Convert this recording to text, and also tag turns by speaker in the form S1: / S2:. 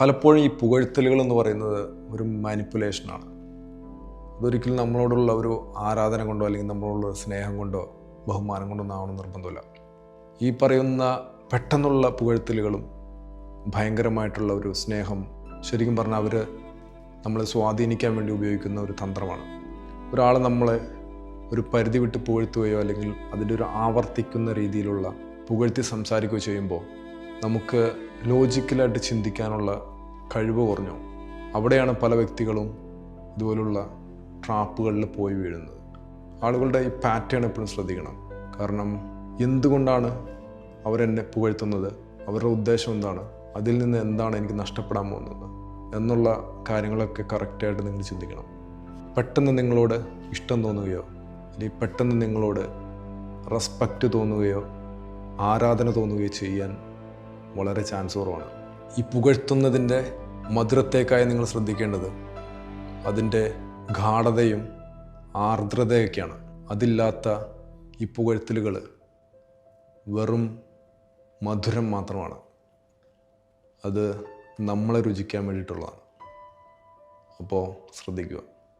S1: പലപ്പോഴും ഈ പുകഴ്ത്തലുകൾ എന്ന് പറയുന്നത് ഒരു മാനിപ്പുലേഷനാണ് അതൊരിക്കലും നമ്മളോടുള്ള ഒരു ആരാധന കൊണ്ടോ അല്ലെങ്കിൽ നമ്മളോടുള്ള സ്നേഹം കൊണ്ടോ ബഹുമാനം കൊണ്ടോ ഒന്നും ആവണം നിർബന്ധമില്ല. ഈ പറയുന്ന പെട്ടെന്നുള്ള പുകഴ്ത്തലുകളും ഭയങ്കരമായിട്ടുള്ള ഒരു സ്നേഹം ശരിക്കും പറഞ്ഞാൽ അവർ നമ്മളെ സ്വാധീനിക്കാൻ വേണ്ടി ഉപയോഗിക്കുന്ന ഒരു തന്ത്രമാണ്. ഒരാൾ നമ്മളെ ഒരു പരിധി വിട്ട് പുകഴ്ത്തുകയോ അല്ലെങ്കിൽ അതിന്റെ ഒരു ആവർത്തിക്കുന്ന രീതിയിലുള്ള പുകഴ്ത്തി സംസാരിക്കുകയോ ചെയ്യുമ്പോൾ നമുക്ക് ലോജിക്കലായിട്ട് ചിന്തിക്കാനുള്ള കഴിവ് കുറഞ്ഞു. അവിടെയാണ് പല വ്യക്തികളും ഇതുപോലുള്ള ട്രാപ്പുകളിൽ പോയി വീഴുന്നത്. ആളുകളുടെ ഈ പാറ്റേൺ എപ്പോഴും ശ്രദ്ധിക്കണം. കാരണം എന്തുകൊണ്ടാണ് അവരെന്നെ പുകഴ്ത്തുന്നത്? അവരുടെ ഉദ്ദേശം എന്താണ്? അതിൽ നിന്ന് എന്താണ് എനിക്ക് നഷ്ടപ്പെടാൻ പോകുന്നത്? എന്നുള്ള കാര്യങ്ങളൊക്കെ കറക്റ്റായിട്ട് നിങ്ങൾ ചിന്തിക്കണം. പെട്ടെന്ന് നിങ്ങളോട് ഇഷ്ടം തോന്നുകയോ അല്ലെങ്കിൽ പെട്ടെന്ന് നിങ്ങളോട് റെസ്പെക്റ്റ് തോന്നുകയോ ആരാധന തോന്നുകയോ ചെയ്യാൻ വളരെ ചാൻസ് കുറവാണ്. ഈ പുകഴ്ത്തുന്നതിന്റെ മധുരത്തേക്കായി നിങ്ങൾ ശ്രദ്ധിക്കേണ്ടത് അതിന്റെ ഗാഠതയും ആർദ്രതയൊക്കെയാണ്. അതില്ലാത്ത ഈ പുകഴ്ത്തലുകൾ വെറും മധുരം മാത്രമാണ്. അത് നമ്മളെ രുചിക്കാൻ വേണ്ടിയിട്ടുള്ളതാണ്. അപ്പോൾ ശ്രദ്ധിക്കുക.